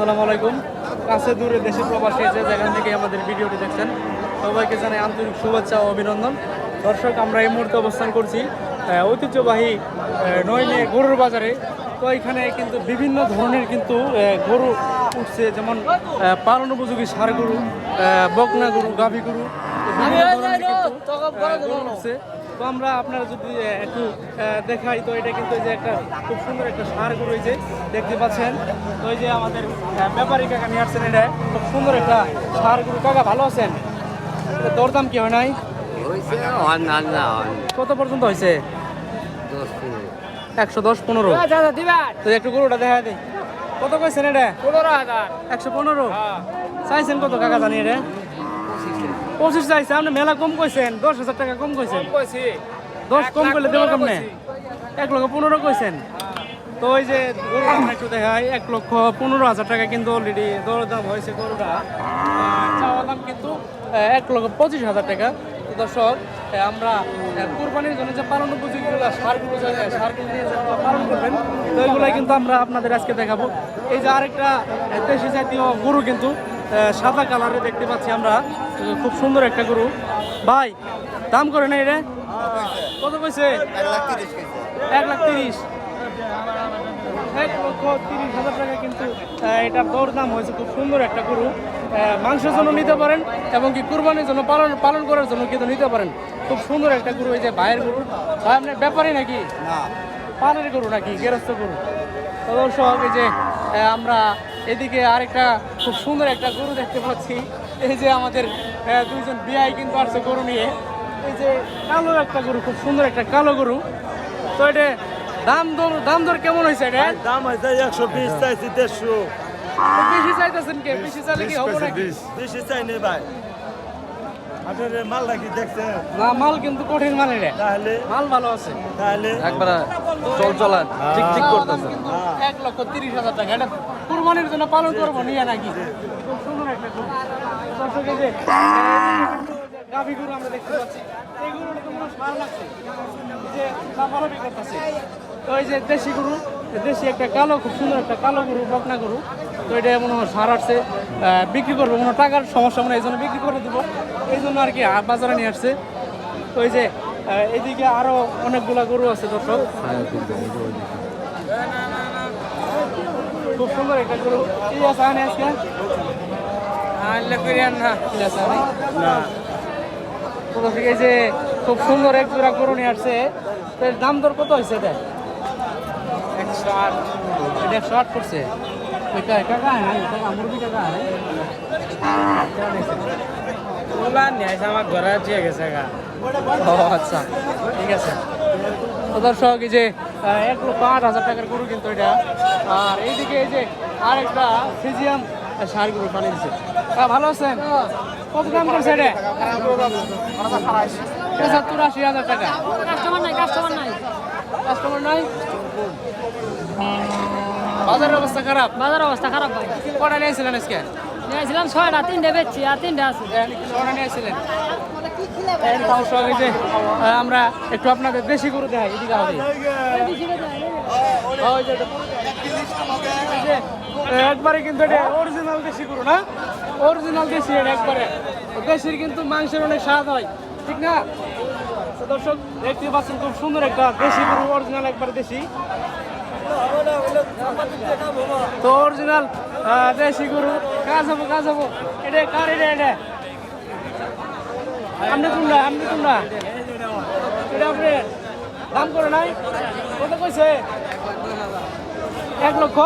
আসসালামু আলাইকুম। কাছে দূরে দেশে প্রবাসী যে যেখান থেকে আমাদের ভিডিওটি দেখছেন, সবাইকে জানাই আন্তরিক শুভেচ্ছা ও অভিনন্দন। দর্শক, আমরা এই মুহূর্তে অবস্থান করছি ঐতিহ্যবাহী নইনে গরুর বাজারে। তো এখানে কিন্তু বিভিন্ন ধরনের কিন্তু গরু উঠছে, যেমন পালন উপযোগী সার গরু বকনা গরু, গাভী গরু বিভিন্ন ধরনের তো আমরা আপনারা যদি একটু দেখাই তো এটা কিন্তু যে একটা খুব সুন্দর একটা সার গরু এই যে দেখতে পাচ্ছেন। তো এই যে আমাদের ব্যাপারী কাকা নিয়ে আসছেন এটা খুব সুন্দর একটা সার গরু। কাকা ভালো আছেন? দরদাম কি হয় নাই? না না কত পর্যন্ত হয়েছে? দশ একশো দশ পনেরো। তো একটু গরুটা দেখা দিই। কত কইছেন এটা? পনেরো হাজার। একশো পনেরো? চাইছেন কত কাকা জানি এটা? পঁচিশ চাইছে আপনি মেলা কম কইছেন দশ হাজার টাকা কম কইছেন। কইছি। দশ কম করলে দেবো কেমনে? এক লক্ষ পনেরো কইছেন। তো ওই যে একটু দেখাই এক লক্ষ পনেরো হাজার টাকা কিন্তু অলরেডি দর দাম হয়েছে গরুটা। চাওয়া দাম কিন্তু এক লক্ষ পঁচিশ হাজার টাকা। তো দর্শক আমরা কুরবানির জন্য যে পালন উপযোগীগুলো সারগুলো সারগুলো নিয়ে যে পালন করবেন তো ওইগুলাই কিন্তু আমরা আপনাদের আজকে দেখাবো। এই যে আরেকটা দেশি জাতীয় গরু কিন্তু সাদা কালারে দেখতে পাচ্ছি আমরা। খুব সুন্দর একটা গরু। ভাই দাম করে না রে? কত কইছে? এক লাখ তিরিশ। এক লক্ষ তিরিশ হাজার টাকা কিন্তু এটার দর দাম হয়েছে খুব সুন্দর একটা গরু। মাংসের জন্য নিতে পারেন এবং কি কুরবানির জন্য পালন পালন করার জন্য কিন্তু নিতে পারেন। খুব সুন্দর একটা গরু এই যে ভাইয়ের গরু। ভাই আপনার ব্যাপারই নাকি? পালের গরু নাকি? গেরস্ত গরু। তো দর্শক এই যে আমরা এদিকে আরেকটা খুব সুন্দর একটা গরু দেখতে পাচ্ছি। এই যে আমাদের দুইজন বিআই কিন্তু আসছে গরু নিয়ে। এই যে কালো একটা গরু খুব সুন্দর একটা কালো গরু। তো এটা দাম দর দাম দর কেমন হয়েছে এটা? দাম হয়েছে একশো বিশ চাইছি দেড়শো। বেশি চাইতেছেন কে? বেশি চাইলে কি হব নাকি? বেশি। চাই নেই ভাই। আপনার মাল নাকি দেখছেন? না মাল কিন্তু কঠিন মানে রে তাহলে? মাল ভালো আছে। তাহলে? একবারে চল চলান ঠিক ঠিক করতেছে। এক লক্ষ তিরিশ হাজার টাকা এটা কুরবানির জন্য পালন করব নিয়ে নাকি। খুব সুন্দর একটা গাভী গরু আমরা দেখতে পাচ্ছি। এই গরুটা তো মনে হয় লাগছে? যে লাফালাফি করতেছে। তো এই যে দেশি গরু দেশি একটা কালো খুব সুন্দর একটা কালো গরু বকনা গরু। তো এটা মনে হয় সার আসছে। বিক্রি করব কোনো টাকার সমস্যা মনে হয় এই জন্য বিক্রি করে দেবো। এই জন্য আর কি হাট বাজারে নিয়ে আসছে। তো এই যে এদিকে এইদিকে আরও অনেকগুলা গরু আছে দর্শক। খুব সুন্দর একটা গরু। কি আছে আনে আজকে? আনলে করিয়ান না। কি আছে আনে? না কোথা থেকে এই যে খুব সুন্দর এক জোড়া গরু নিয়ে আসছে। এর দাম দর কত হয়েছে এটা? একশো আট। এটা একশো আট করছে? ওই কা- কাকা কাকা মুরগি কাকা হ্যাঁ কেমন হয়েছে? ওলা নিয়ে আমার ঘরে দিয়ে গেছে গা। ও আচ্ছা। ঠিক আছে। দর্শক এই যে এক লক্ষ আট হাজার টাকার গরু কিন্তু এটা। আর এইদিকে এই যে আরেকটা ফিজিয়াম সার গরু পানি দিচ্ছে ভালো আছেন? কত দাম করছে এটা? পঁচাত্তর আশি হাজার টাকা। কাস্টমার নাই কাস্টমার নাই। কাস্টমার নাই? বাজারের অবস্থা খারাপ? বাজার অবস্থা খারাপ ভাই। কটা নিয়েছিলেন আজকে? নিয়েছিলাম ছয়টা তিনটে বেচছি, আর তিনটে আছে। নিয়েছিলেন? আমরা একটু আপনাদের দেশি গরু দেখাই, এদিকে একবারে কিন্তু এটা অরিজিনাল দেশি গরু না? অরিজিনাল দেশি এটা একবারে। দেশির কিন্তু মাংসের অনেক স্বাদ হয়, ঠিক না? দর্শক, দেখতে পাচ্ছেন খুব সুন্দর একটা দেশি গরু অরিজিনাল একবারে দেশি। তো অরিজিনাল দেশি গরু। কাজ হব কাজ হব। এটা, কার এটা এটা? আপনি তোমরা আপনি তোমরা। এটা আপনি, দাম করে নাই? কত কইছে? এক লক্ষ?